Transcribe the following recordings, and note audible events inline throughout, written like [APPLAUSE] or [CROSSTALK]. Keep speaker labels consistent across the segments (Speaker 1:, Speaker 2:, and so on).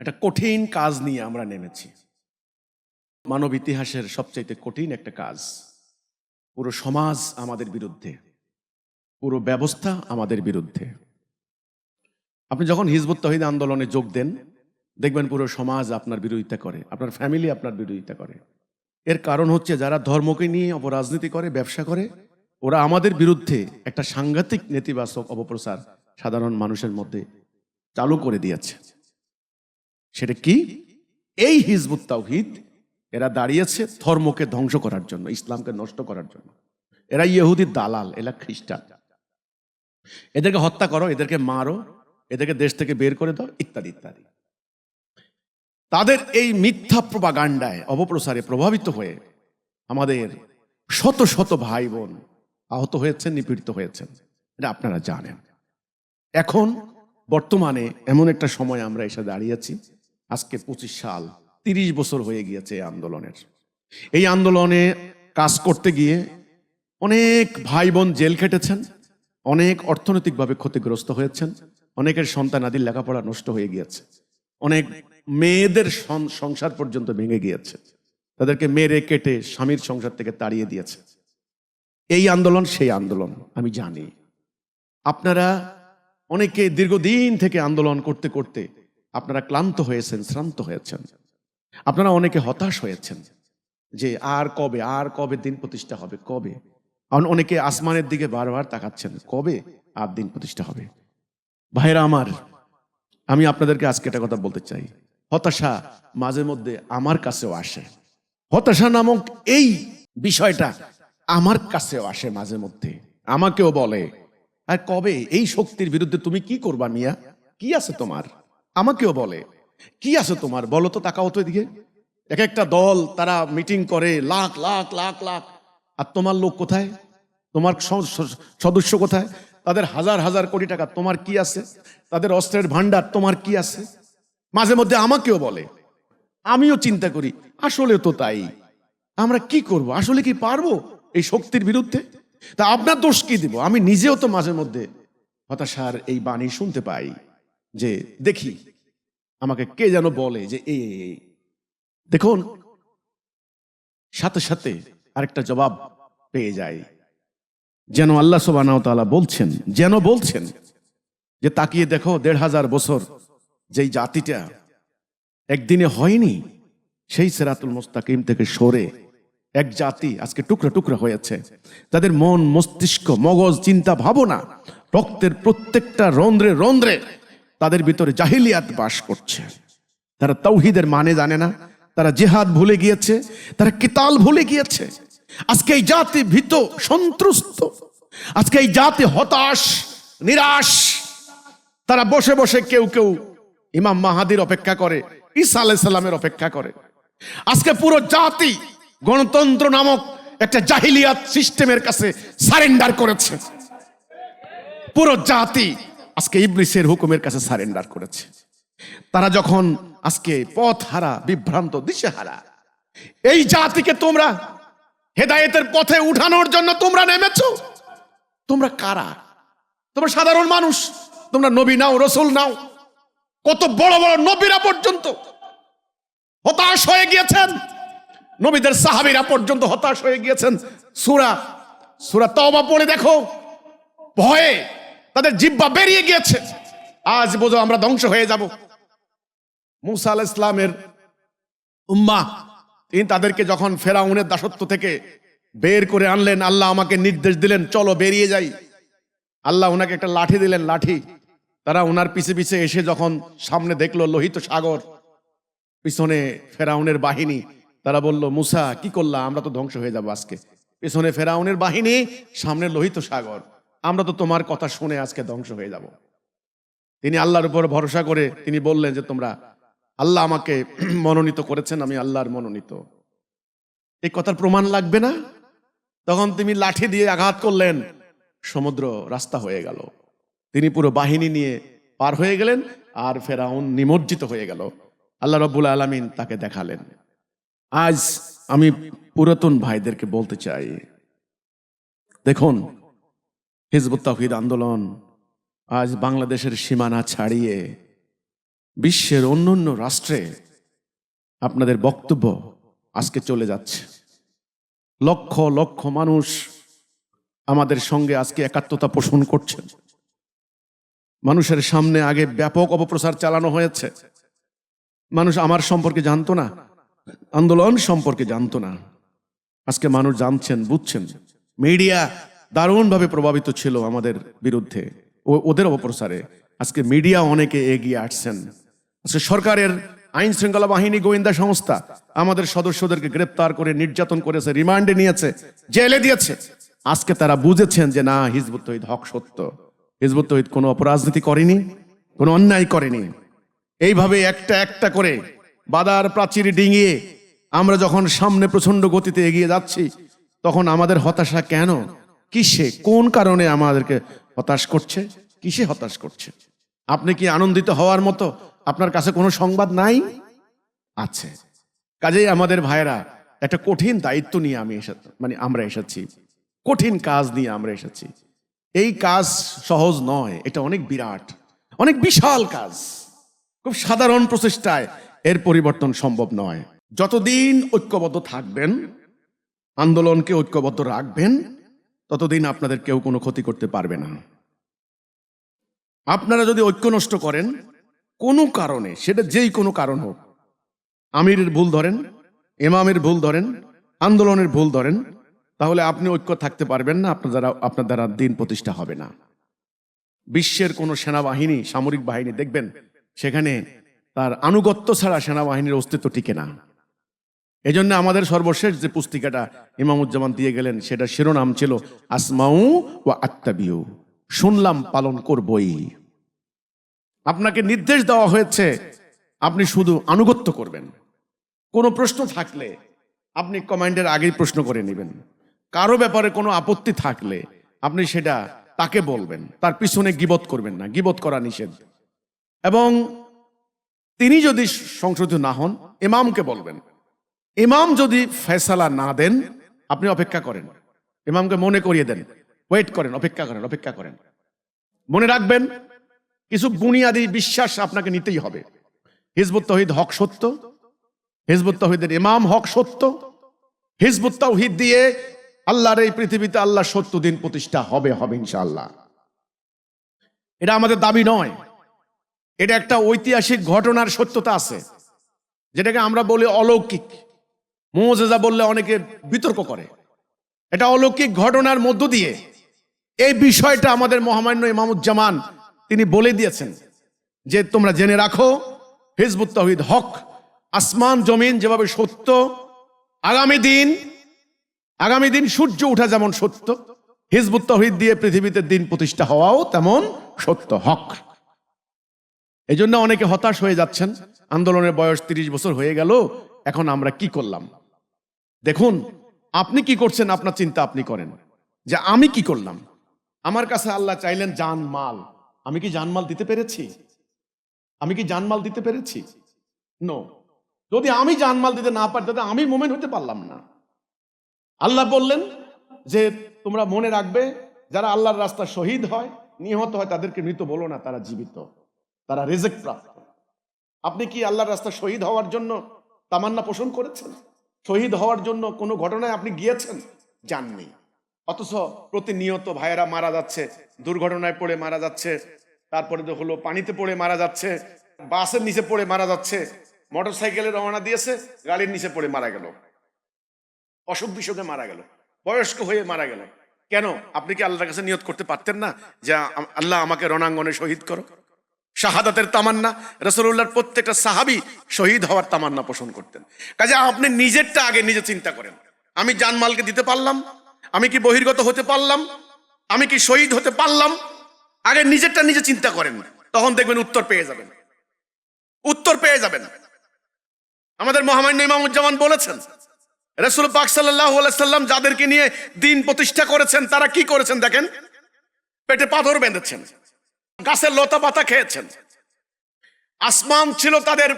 Speaker 1: একটা কঠিন কাজ নিয়ে আমরা নেমেছি। মানব ইতিহাসের সবচাইতে কঠিন একটা কাজ। পুরো সমাজ আমাদের বিরুদ্ধে। পুরো ব্যবস্থা আমাদের বিরুদ্ধে। আপনি যখন হিজবুত তহিদ আন্দোলনে যোগ দেন, দেখবেন পুরো সমাজ আপনার বিরোধিতা করে, আপনার ফ্যামিলি আপনার বিরোধিতা করে। এর কারণ হচ্ছে যারা ধর্মকে নিয়ে অপরাজনীতি করে, ব্যবসা করে, ওরা আমাদের বিরুদ্ধে একটা সাংঘাতিক নেতিবাচক অপপ্রচার সাধারণ মানুষের মধ্যে চালু করে দিয়েছে। সেটা কি? এই হিজবুত তাওহিদ এরা দাঁড়িয়েছে ধর্মকে ধ্বংস করার জন্য, ইসলামকে নষ্ট করার জন্য। এরা ইহুদির দালাল, এরা খ্রিস্টান। এদেরকে হত্যা করো, এদেরকে মারো, এদেরকে দেশ থেকে বের করে দাও, ইত্যাদি ইত্যাদি। তাদের এই মিথ্যা প্রবাগান্ডায় অপপ্রসারে প্রভাবিত হয়ে আমাদের শত শত ভাই বোন আহত হয়েছেন, নিপীড়িত হয়েছেন। এটা আপনারা জানেন। এখন বর্তমানে এমন একটা সময় আমরা এসে দাঁড়িয়েছি আজকে পঁচিশ সাল, তিরিশ বছর হয়ে গিয়েছে এই আন্দোলনের। এই আন্দোলনে কাজ করতে গিয়ে অনেক ভাই বোন জেল খেটেছেন, অনেক অর্থনৈতিকভাবে ক্ষতিগ্রস্ত হয়েছেন, অনেকের সন্তান আদির লেখাপড়া নষ্ট হয়ে গিয়েছে, অনেক মেয়েদের সংসার পর্যন্ত ভেঙে গিয়েছে, তাদেরকে মেরে কেটে স্বামীর সংসার থেকে তাড়িয়ে দিয়েছে। এই আন্দোলন সেই আন্দোলন, আমি জানি। আপনারা অনেকে দীর্ঘদিন থেকে আন্দোলন করতে করতে আপনারা ক্লান্ত হয়েছেন, শ্রান্ত হয়েছেন। আপনারা অনেকে হতাশ হয়েছেন যে আর কবে আর কবে দিন প্রতিষ্ঠা হবে, কবে? অনেকে আসমানের দিকে বারবার তাকাচ্ছেন, কবে আর দিন প্রতিষ্ঠা হবে? ভাইরা আমার, আমি আপনাদেরকে আজকে একটা কথা বলতে চাই। হতাশা মাঝে মধ্যে আমার কাছেও আসে। হতাশা নামক এই বিষয়টা আমার কাছেও আসে মাঝে মধ্যে। আমাকেও বলে আর কবে? এই শক্তির বিরুদ্ধে তুমি কি করবা মিয়া? কি আছে তোমার? আমাকেও বলে, কি আছে তোমার? বলো তো, তাকাও তো এদিকে। এক একটা দল, তারা মিটিং করে, লাখ লাখ লাখ লাখ। আর তোমার লোক কোথায়? তোমার সদস্য কোথায়? তাদের হাজার হাজার কোটি টাকা, তোমার কি আছে? তাদের অস্ত্রের ভান্ডার তোমার কি আছে? মাঝে মধ্যে আমাকেও বলে, আমিও চিন্তা করি আসলে তো তাই। আমরা কি করব? আসলে কি পারব এই শক্তির বিরুদ্ধে? তা আপনার দোষ কি দিব? আমি নিজেও তো মাঝে মধ্যে হতাশার এই বাণী শুনতে পাই। যে দেখি, আমাকে কে যেন বলে যে এই। দেখুন, সাথে সাথে আরেকটা জবাব পেয়ে যায় যেন আল্লাহ তাআলা বলছেন, যেন বলছেন যে তাকিয়ে দেখো দেড় হাজার বছর যেই জাতিটা একদিনে হয়নি, সেই সেরাতুল মুস্তাকিম থেকে সরে এক জাতি আজকে টুকরা টুকরা হয়েছে তাদের মন, মস্তিষ্ক, মগজ, চিন্তা, ভাবনা, রক্তের প্রত্যেকটা রন্ধ্রে রন্ধ্রে তাদের ভিতরে জাহিলিয়াত বাস করছে। তারা তৌহিদের মানে জানে না। তারা জেহাদ ভুলে গিয়েছে। তারা কিতাল ভুলে গিয়েছে। আজকে এই জাতি ভীত, সন্ত্রস্ত। আজকে এই জাতি হতাশ, নিরাশ। তারা বসে বসে কেউ কেউ ইমাম মাহাদির অপেক্ষা করে, ঈসা আলাইহিস সালামের অপেক্ষা করে। আজকে পুরো জাতি গণতন্ত্র নামক একটা জাহিলিয়াত সিস্টেমের কাছে সারেন্ডার করেছে। পুরো জাতি আজকে ইবলিসের হুকুমের কাছে সারেন্ডার করেছে। তারা যখন আজকে পথ হারা বিভ্রান্ত, দিশেহারা, এই জাতিকে তোমরা হেদায়েতের পথে উঠানোর জন্য তোমরা নেমেছো? তোমরা কারা? তোমরা সাধারণ মানুষ? তোমরা নবী নাও, রসুল নাও। কত বড় বড় নবীরা পর্যন্ত হতাশ হয়ে গিয়েছেন। নবীদের সাহাবিরা পর্যন্ত হতাশ হয়ে গিয়েছেন। সুরা সুরা তওবা পড়ে দেখো। ভয়ে তাদের জিব্বা বেরিয়ে গিয়েছে। আজ বোঝো আমরা ধ্বংস হয়ে যাব। মুসা আল ইসলামের উম্মা, তিনি তাদেরকে যখন ফেরাউনের দাসত্ব থেকে বের করে আনলেন, আল্লাহ আমাকে নির্দেশ দিলেন, চলো বেরিয়ে যাই। আল্লাহ ওনাকে একটা লাঠি দিলেন, লাঠি। তারা ওনার পিছে পিছে এসে যখন সামনে দেখল লোহিত সাগর, পিছনে ফেরাউনের বাহিনী, তারা বলল, মুসা, কি করলা? আমরা তো ধ্বংস হয়ে যাব আজকে। পিছনে ফেরাউনের বাহিনী, সামনে লোহিত সাগর। আমরা তো তোমার কথা শুনে আজকে ধ্বংস হয়ে যাব। তিনি আল্লাহর উপর ভরসা করে তিনি বললেন যে তোমরা, আল্লাহ আমাকে [CLEARS THROAT] মনোনীত করেছেন, আমি আল্লাহর মনোনীত। এই কথার প্রমাণ লাগবে না? তখন তিনি লাঠি দিয়ে আঘাত করলেন। সমুদ্র রাস্তা হয়ে গেল। তিনি পুরো বাহিনী নিয়ে পার হয়ে গেলেন আর ফেরাউন নিমজ্জিত হয়ে গেল। আল্লাহ রব্বুল আলমিন তাকে দেখালেন। আজ আমি পুরাতন ভাইদেরকে বলতে চাই। দেখুন হিজবুত তাহিদ আন্দোলন আজ বাংলাদেশের সীমানা ছাড়িয়ে বিশ্বের অন্য অন্য রাষ্ট্রে আপনাদের বক্তব্য আজকে চলে যাচ্ছে। লক্ষ লক্ষ মানুষ আমাদের সঙ্গে আজকে একাত্মতা পোষণ করছেন। মানুষের সামনে আগে ব্যাপক অপপ্রচার চালানো হয়েছে। মানুষ আমার সম্পর্কে জানতো না, আন্দোলন সম্পর্কে জানতো না। আজকে মানুষ জানছেন, বুঝছেন। মিডিয়া দারুণভাবে প্রভাবিত ছিল আমাদের বিরুদ্ধে ওদের অপপ্রচারে। আজকে মিডিয়া অনেকে এগিয়ে আসছেন। আজকে সরকারের আইন শৃঙ্খলা বাহিনী গোয়েন্দা সংস্থা আমাদের সদস্যদেরকে গ্রেপ্তার করে, নির্যাতন করেছে, রিমান্ডে নিয়েছে, জেলে দিয়েছে। আজকে তারা বুঝেছেন যে না, হিজবুত তহিদ হক সত্য। হিজবুত তহিদ কোনো অপরাজনীতি করেনি, কোনো অন্যায় করেনি। এইভাবে একটা একটা করে বাদার প্রাচীর ডিঙিয়ে আমরা যখন সামনে প্রচণ্ড গতিতে এগিয়ে যাচ্ছি, তখন আমাদের হতাশা কেন? কিসে? কোন কারণে আমাদেরকে হতাশ করছে? কিসে হতাশ করছে? আপনি কি আনন্দিত হওয়ার মতো আপনার কাছে কোনো সংবাদ নাই? আছে। কাজেই আমাদের ভাইরা একটা কঠিন দায়িত্ব নিয়ে আমি এসে মানে আমরা এসেছি। কঠিন কাজ নিয়ে আমরা এসেছি। এই কাজ সহজ নয়, এটা অনেক বিরাট, অনেক বিশাল কাজ। খুব সাধারণ প্রচেষ্টায় এর পরিবর্তন সম্ভব নয়। যতদিন ঐক্যবদ্ধ থাকবেন, আন্দোলনকে ঐক্যবদ্ধ রাখবেন ততদিন আপনাদের কেউ কোনো ক্ষতি করতে পারবে না। আপনারা যদি ঐক্য নষ্ট করেন, কোনো কারণে, সেটা যেই কোনো কারণ হোক, আমিরের ভুল ধরেন এমামের ভুল ধরেন, আন্দোলনের ভুল ধরেন, তাহলে আপনি ঐক্য থাকতে পারবেন না, আপনার দ্বারা আপনার দ্বারা দিন প্রতিষ্ঠা হবে না। বিশ্বের কোনো সেনাবাহিনী, সামরিক বাহিনী, দেখবেন, সেখানে তার আনুগত্য ছাড়া সেনাবাহিনীর অস্তিত্ব টিকে না। এই জন্য আমাদের সর্বশেষ যে পুস্তিকাটা ইমামুজ্জামান দিয়ে গেলেন, সেটা শিরোনাম ছিল আসমাউ ও আত্মাবিউ শুনলাম পালন করবই। আপনাকে নির্দেশ দেওয়া হয়েছে, আপনি শুধু আনুগত্য করবেন। কোনো প্রশ্ন থাকলে আপনি কমান্ডের আগেই প্রশ্ন করে নেবেন। কারও ব্যাপারে কোনো আপত্তি থাকলে আপনি সেটা তাকে বলবেন, তার পিছনে গিবত করবেন না, গিবত করা নিষেধ। এবং তিনি যদি সংশোধিত না হন, ইমামকে বলবেন। ইমাম যদি ফেসালা না দেন, আপনি অপেক্ষা করেন। ইমামকে মনে করিয়ে দেন। ওয়েট করেন, অপেক্ষা করেন অপেক্ষা করেন। মনে রাখবেন, কিছু বুনিয়াদি বিশ্বাস আপনাকে নিতেই হবে। হিজবুত তহিদ হক সত্য, হিজবুত তহিদের ইমাম হক সত্য, হিজবুত তৌহিদ দিয়ে আল্লাহর এই পৃথিবীতে আল্লাহ সত্য দিন প্রতিষ্ঠা হবে হবে ইনশাআল্লাহ। এটা আমাদের দাবি নয়। এটা একটা ঐতিহাসিক ঘটনার সত্যতা আছে। যেটাকে আমরা বলি অলৌকিক। মোজেজা বললে অনেকে বিতর্ক করে। এটা অলৌকিক ঘটনার মধ্য দিয়ে এই বিষয়টা আমাদের মহামান্য ইমামুজ্জামান তিনি বলে দিয়েছেন যে, তোমরা জেনে রাখো, হিজবুত তহিদ হক, আসমান, জমিন যেভাবে সত্য, আগামী দিন আগামী দিন সূর্য ওঠা যেমন সত্য, হিজবুত তহিদ দিয়ে পৃথিবীতে দিন প্রতিষ্ঠা হওয়াও তেমন সত্য হক। এই জন্য অনেকে হতাশ হয়ে যাচ্ছেন। আন্দোলনের বয়স তিরিশ বছর হয়ে গেল, এখন আমরা কি করলাম? দেখুন, আপনি কি করছেন, আপনার চিন্তা আপনি করেন। যে আমি কি করলাম? আমার কাছে আল্লাহ চাইলেন জান মাল আমি কি জানমাল দিতে পেরেছি? আমি কি জানমাল দিতে পেরেছি? নো যদি আমি জানমাল দিতে না পারি, তাহলে আমি মোমেন হতে পারলাম না। আল্লাহ বললেন যে, তোমরা মনে রাখবে, যারা আল্লাহর রাস্তা শহীদ হয়, নিহত হয়, তাদেরকে মৃত বলো না, তারা জীবিত। তারা রেজেক্ট প্রাপ্ত। আপনি কি আল্লাহর রাস্তা শহীদ হওয়ার জন্য তামান্না পোষণ করেছেন? শহীদ হওয়ার জন্য কোনো ঘটনায় আপনি গিয়েছেন? যাননি। অথচ প্রতিনিয়ত ভাইয়েরা মারা যাচ্ছে, দুর্ঘটনায় পড়ে মারা যাচ্ছে, তারপরে তো হলো পানিতে পড়ে মারা যাচ্ছে, বাসের নিচে পড়ে মারা যাচ্ছে মোটর সাইকেলে রওনা দিয়েছে, গাড়ির নিচে পড়ে মারা গেল। অসুখ বিসুখে মারা গেল, বয়স্ক হয়ে মারা গেল। কেন? আপনি কি আল্লাহর কাছে নিয়ত করতে পারতেন না যে আল্লাহ আমাকে রণাঙ্গনে শহীদ করো শাহাদাতের তামান্না। রসুল্লাহর প্রত্যেকটা সাহাবি শহীদ হওয়ার তামান্না পোষণ করতেন। কাজে আপনি নিজেরটা আগে নিজে চিন্তা করেন। আমি জানমালকে দিতে পারলাম, আমি কি বহির্গত হতে পারলাম, আমি কি শহীদ হতে পারলাম? আগে নিজেরটা নিজে চিন্তা করেন। তখন দেখবেন উত্তর পেয়ে যাবেন। উত্তর পেয়ে যাবেন। আমাদের মহামান্য ইমামুজ্জামান বলেছেন, রসুল পাক সাল্লাম যাদেরকে নিয়ে দিন প্রতিষ্ঠা করেছেন, তারা কি করেছেন দেখেন? পেটে পাথর বেঁধেছেন। গাছের লতা পাতা খেয়েছেন। আসমান ছিল তাদের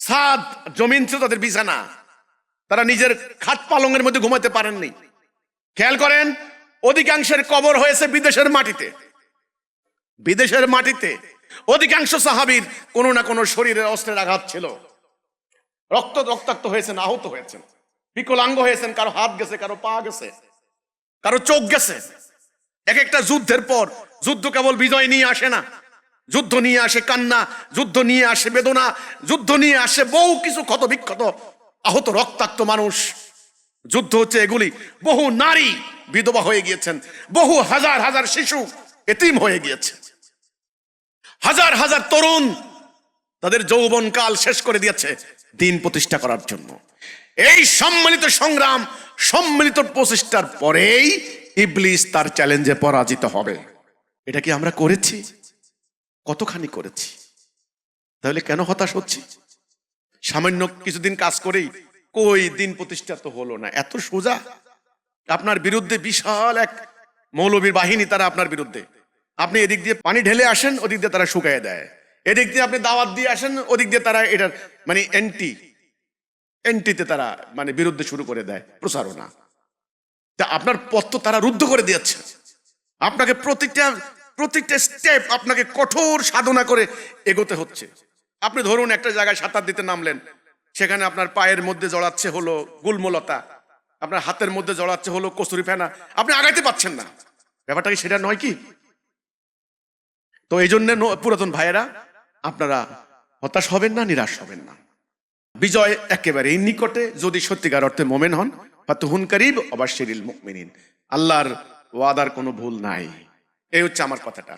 Speaker 1: ছাদ, জমিন ছিল তাদের বিছানা। তারা নিজের খাট পালঙ্গের মধ্যে ঘুমাতে পারেননি। খেয়াল করেন, অধিকাংশের কবর হয়েছে বিদেশের মাটিতে। বিদেশের মাটিতে অধিকাংশ সাহাবীর কোনো না কোনো শরীরের অস্ত্রের আঘাত ছিল। রক্ত রক্তাক্ত হয়েছেন, আহত হয়েছেন। বিকলাঙ্গ হয়েছেন, কারও হাত গেছে, কারও পা গেছে, কারও চোখ গেছে। এক একটা যুদ্ধের পর, যুদ্ধ কেবল বিজয় নিয়ে আসে না। যুদ্ধ নিয়ে আসে কান্না, যুদ্ধ নিয়ে আসে বেদনা, যুদ্ধ নিয়ে আসে বহু কিছু ক্ষত বিক্ষত আহত রক্তাক্ত মানুষ। যুদ্ধ হচ্ছে এগুলি। বহু নারী বিধবা হয়ে গিয়েছেন, বহু হাজার হাজার শিশু এতিম হয়ে গিয়েছে। হাজার হাজার তরুণ তাদের যৌবন কাল শেষ করে দিয়েছে দিন প্রতিষ্ঠা করার জন্য। এই সম্মিলিত সংগ্রাম, সম্মিলিত প্রচেষ্টার পরেই ইবলিস তার চ্যালেঞ্জে পরাজিত হবে। এটা কি আমরা করেছি? কতখানি করেছি? তাহলে কেন হতাশ হচ্ছি? সামান্য কিছুদিন কাজ করেই কই দিন প্রতিষ্ঠা তো হলো না, এত সোজা? আপনার বিরুদ্ধে বিশাল এক মৌলবীর বাহিনী তারা আপনার বিরুদ্ধে। আপনি এদিক দিয়ে পানি ঢেলে আসেন, ওদিক দিয়ে তারা শুকায় দেয়। এদিক দিয়ে আপনি দাওয়াত দিয়ে আসেন, ওদিক দিয়ে তারা এটার মানে এন্টি, এন্টিতে তারা মানে বিরুদ্ধে শুরু করে দেয় প্রচারণা। তা আপনার পথ তো তারা রুদ্ধ করে দিয়েছে। আপনাকে প্রতিটা প্রতিটা স্টেপ আপনাকে কঠোর সাধনা করে এগোতে হচ্ছে। আপনি ধরুন একটা জায়গায় সাঁতার দিতে নামলেন, সেখানে আপনার পায়ের মধ্যে জড়াচ্ছে হলো গুলমলতা, আপনার হাতের মধ্যে জড়াচ্ছে হলো কচুরি ফেনা, আপনি আগাইতে পাচ্ছেন না। ব্যাপারটা কি সেটা নয় কি? তো এই জন্য পুরাতন ভাইয়েরা, আপনারা হতাশ হবেন না, নিরাশ হবেন না। বিজয় একেবারেই নিকটে, যদি সত্যিকার অর্থে মোমেন হন ফাতুহুন করিব অবাশিরিল মুকমিন আল্লাহর ওয়াদার কোনো ভুল নাই। এই হচ্ছে আমার কথাটা।